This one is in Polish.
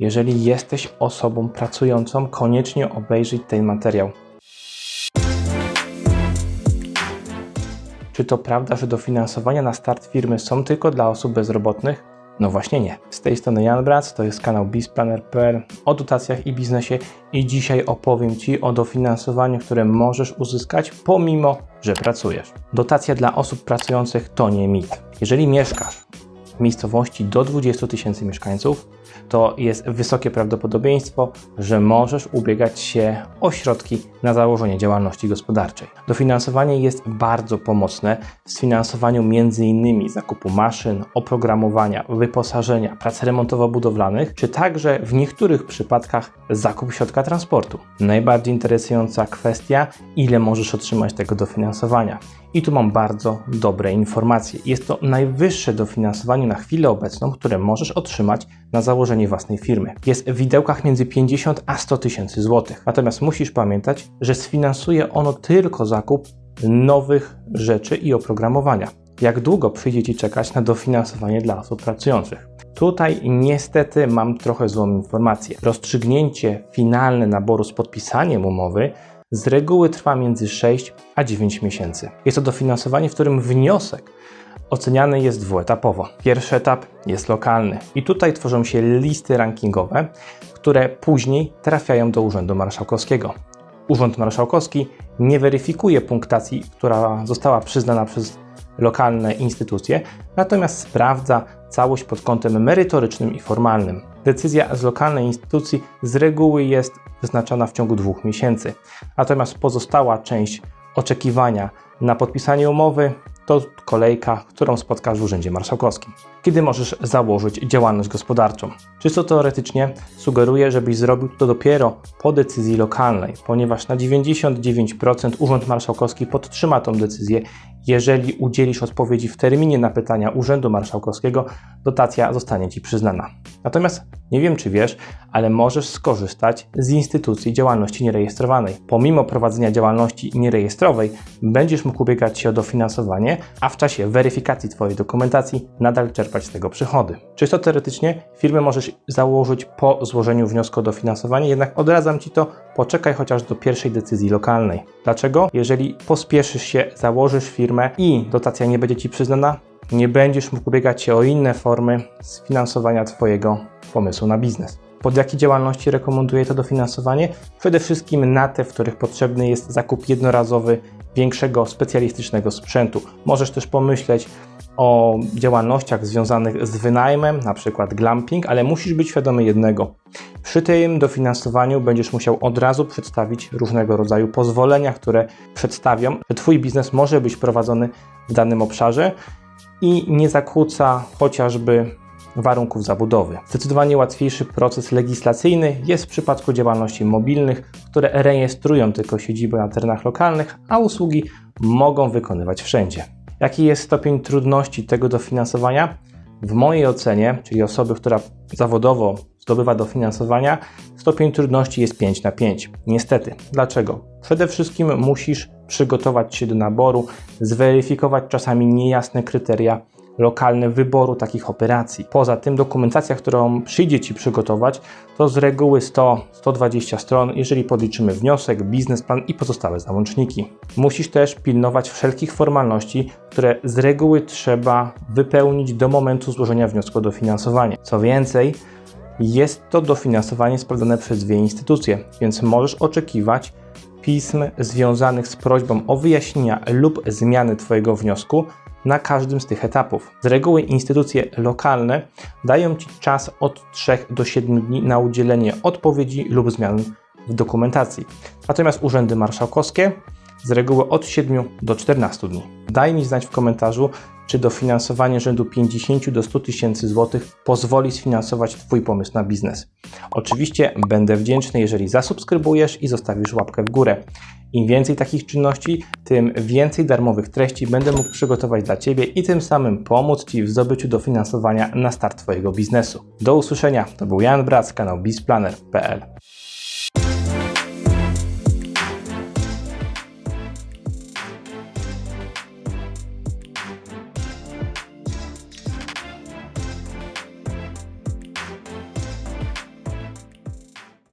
Jeżeli jesteś osobą pracującą, koniecznie obejrzyj ten materiał. Czy to prawda, że dofinansowania na start firmy są tylko dla osób bezrobotnych? No właśnie nie. Z tej strony Jan Brac, to jest kanał bizplaner.pl o dotacjach i biznesie i dzisiaj opowiem Ci o dofinansowaniu, które możesz uzyskać pomimo, że pracujesz. Dotacja dla osób pracujących to nie mit. Jeżeli mieszkasz miejscowości do 20 tysięcy mieszkańców, to jest wysokie prawdopodobieństwo, że możesz ubiegać się o środki na założenie działalności gospodarczej. Dofinansowanie jest bardzo pomocne w sfinansowaniu m.in. zakupu maszyn, oprogramowania, wyposażenia, prac remontowo-budowlanych, czy także w niektórych przypadkach zakup środka transportu. Najbardziej interesująca kwestia, ile możesz otrzymać tego dofinansowania. I tu mam bardzo dobre informacje. Jest to najwyższe dofinansowanie na chwilę obecną, które możesz otrzymać na założenie własnej firmy. Jest w widełkach między 50 a 100 tysięcy złotych. Natomiast musisz pamiętać, że sfinansuje ono tylko zakup nowych rzeczy i oprogramowania. Jak długo przyjdzie Ci czekać na dofinansowanie dla osób pracujących? Tutaj niestety mam trochę złą informację. Rozstrzygnięcie finalne naboru z podpisaniem umowy z reguły trwa między 6 a 9 miesięcy. Jest to dofinansowanie, w którym wniosek oceniany jest dwuetapowo. Pierwszy etap jest lokalny i tutaj tworzą się listy rankingowe, które później trafiają do Urzędu Marszałkowskiego. Urząd Marszałkowski nie weryfikuje punktacji, która została przyznana przez lokalne instytucje, natomiast sprawdza całość pod kątem merytorycznym i formalnym. Decyzja z lokalnej instytucji z reguły jest wyznaczana w ciągu dwóch miesięcy, natomiast pozostała część oczekiwania na podpisanie umowy to kolejka, którą spotkasz w Urzędzie Marszałkowskim. Kiedy możesz założyć działalność gospodarczą? Czysto teoretycznie sugeruję, żebyś zrobił to dopiero po decyzji lokalnej, ponieważ na 99% Urząd Marszałkowski podtrzyma tą decyzję. Jeżeli udzielisz odpowiedzi w terminie na pytania Urzędu Marszałkowskiego, dotacja zostanie Ci przyznana. Natomiast nie wiem, czy wiesz, ale możesz skorzystać z instytucji działalności nierejestrowanej. Pomimo prowadzenia działalności nierejestrowej, będziesz mógł ubiegać się o dofinansowanie, a w czasie weryfikacji Twojej dokumentacji nadal czerpać z tego przychody. Czysto teoretycznie firmę możesz założyć po złożeniu wniosku o dofinansowanie, jednak odradzam Ci to, poczekaj chociaż do pierwszej decyzji lokalnej. Dlaczego? Jeżeli pospieszysz się, założysz firmę i dotacja nie będzie Ci przyznana, nie będziesz mógł ubiegać się o inne formy sfinansowania Twojego pomysłu na biznes. Pod jakie działalności rekomenduję to dofinansowanie? Przede wszystkim na te, w których potrzebny jest zakup jednorazowy większego specjalistycznego sprzętu. Możesz też pomyśleć o działalnościach związanych z wynajmem, na przykład glamping, ale musisz być świadomy jednego. Przy tym dofinansowaniu będziesz musiał od razu przedstawić różnego rodzaju pozwolenia, które przedstawią, że Twój biznes może być prowadzony w danym obszarze i nie zakłóca chociażby warunków zabudowy. Zdecydowanie łatwiejszy proces legislacyjny jest w przypadku działalności mobilnych, które rejestrują tylko siedzibę na terenach lokalnych, a usługi mogą wykonywać wszędzie. Jaki jest stopień trudności tego dofinansowania? W mojej ocenie, czyli osoby, która zawodowo zdobywa dofinansowania, stopień trudności jest 5 na 5. Niestety. Dlaczego? Przede wszystkim musisz przygotować się do naboru, zweryfikować czasami niejasne kryteria lokalne wyboru takich operacji. Poza tym dokumentacja, którą przyjdzie Ci przygotować, to z reguły 100-120 stron, jeżeli podliczymy wniosek, biznesplan i pozostałe załączniki. Musisz też pilnować wszelkich formalności, które z reguły trzeba wypełnić do momentu złożenia wniosku o dofinansowanie. Co więcej, jest to dofinansowanie sprawdzone przez dwie instytucje, więc możesz oczekiwać pism związanych z prośbą o wyjaśnienia lub zmiany Twojego wniosku na każdym z tych etapów. Z reguły instytucje lokalne dają Ci czas od 3 do 7 dni na udzielenie odpowiedzi lub zmian w dokumentacji. Natomiast urzędy marszałkowskie z reguły od 7 do 14 dni. Daj mi znać w komentarzu, czy dofinansowanie rzędu 50 do 100 tysięcy złotych pozwoli sfinansować Twój pomysł na biznes. Oczywiście będę wdzięczny, jeżeli zasubskrybujesz i zostawisz łapkę w górę. Im więcej takich czynności, tym więcej darmowych treści będę mógł przygotować dla Ciebie i tym samym pomóc Ci w zdobyciu dofinansowania na start Twojego biznesu. Do usłyszenia. To był Jan Brac, kanał bizplaner.pl.